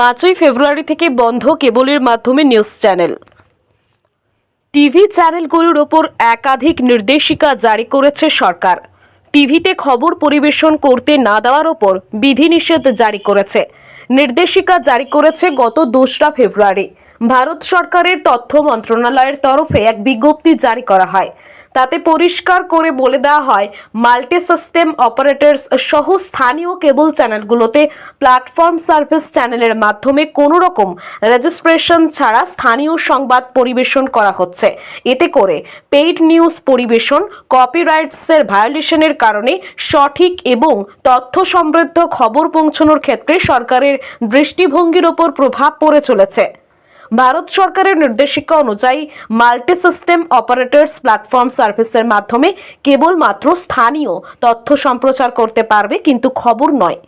পাঁচই ফেব্রুয়ারি থেকে বন্ধ কেবলের মাধ্যমে নিউজ চ্যানেল। টিভি চ্যানেলগুলোর ওপর একাধিক নির্দেশিকা জারি করেছে সরকার। টিভিতে খবর পরিবেশন করতে না দেওয়ার ওপর বিধিনিষেধ জারি করেছে। নির্দেশিকা জারি করেছে গত দোসরা ফেব্রুয়ারি। ভারত সরকারের তথ্য মন্ত্রণালয়ের তরফে এক বিজ্ঞপ্তি জারি করা হয়। তাতে পরিষ্কার করে বলে দেওয়া হয়, মাল্টি সিস্টেম অপারেটরস সহ স্থানীয় কেবল চ্যানেলগুলোতে প্ল্যাটফর্ম সার্ভিস চ্যানেলের মাধ্যমে কোনো রকম রেজিস্ট্রেশন ছাড়া স্থানীয় সংবাদ পরিবেশন করা হচ্ছে। এতে করে পেইড নিউজ পরিবেশন, কপিরাইটসের ভায়োলেশনের কারণে সঠিক এবং তথ্য সমৃদ্ধ খবর পৌঁছানোর ক্ষেত্রে সরকারের দৃষ্টিভঙ্গির ওপর প্রভাব পড়ে চলেছে। ভারত সরকারের নির্দেশিকা অনুযায়ী মাল্টি সিস্টেম অপারেটার্স প্ল্যাটফর্ম সার্ভিসের মাধ্যমে কেবলমাত্র স্থানীয় তথ্য সম্প্রচার করতে পারবে, কিন্তু খবর নয়।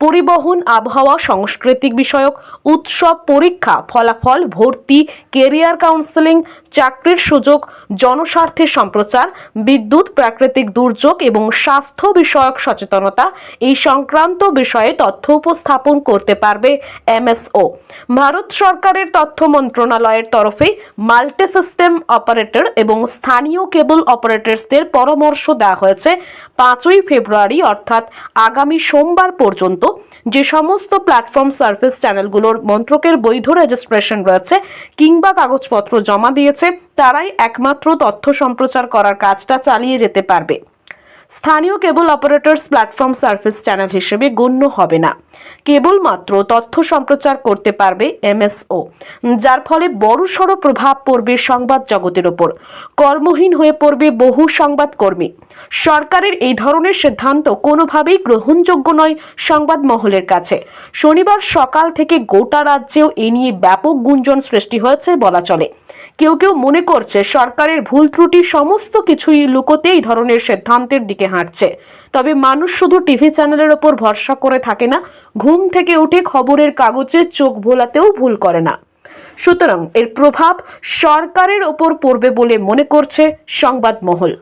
পরিবহন, আবহাওয়া, সাংস্কৃতিক বিষয়ক, উৎসব, পরীক্ষা, ফলাফল, ভর্তি, কেরিয়ার কাউন্সেলিং, চাকরির সুযোগ জনস্বার্থে সম্প্রচার, বিদ্যুৎ, প্রাকৃতিক দুর্যোগ এবং স্বাস্থ্য বিষয়ক সচেতনতা এই সংক্রান্ত বিষয়ে তথ্য উপস্থাপন করতে পারবে এমএসও। ভারত সরকারের তথ্য মন্ত্রণালয়ের তরফে মাল্টি সিস্টেম অপারেটর এবং স্থানীয় কেবল অপারেটরসদের পরামর্শ দেওয়া হয়েছে পাঁচই ফেব্রুয়ারি, অর্থাৎ আগামী সোমবার পর্যন্ত যে সমস্ত প্ল্যাটফর্ম সার্ভিস চ্যানেলগুলোর মন্ত্রকের বৈধ রেজিস্ট্রেশন রয়েছে কিংবা কাগজপত্র জমা দিয়েছে, তারাই একমাত্র তথ্য সম্প্রচার করার কাজটা চালিয়ে যেতে পারবে। স্থানীয় cable operators platform service channel হিসেবে গণ্য হবে না। কেবলমাত্র তথ্য সম্প্রচার করতে পারবে এমএসও যার ফলে বড়সড় প্রভাব পড়বে সংবাদ জগতের ওপর। কর্মহীন হয়ে পড়বে বহু সংবাদকর্মী। সরকারের এই ধরনের সিদ্ধান্ত কোনোভাবেই গ্রহণযোগ্য নয় সংবাদ মহলের কাছে। শনিবার সকাল থেকে গোটা রাজ্যেও এ নিয়ে ব্যাপক গুঞ্জন সৃষ্টি হয়েছে বলা চলে। কেউ কেউ মনে করছে সরকারের ভুল ত্রুটি সমস্ত কিছুই লুকোতে এই ধরনের সিদ্ধান্তের দিকে হাঁটছে। তবে মানুষ শুধু টিভি চ্যানেলের ওপর ভরসা করে থাকে না, ঘুম থেকে উঠে খবরের কাগজে চোখ ভোলাতেও ভুল করে না। সুতরাং এর প্রভাব সরকারের ওপর পড়বে বলে মনে করছে সংবাদ মহল।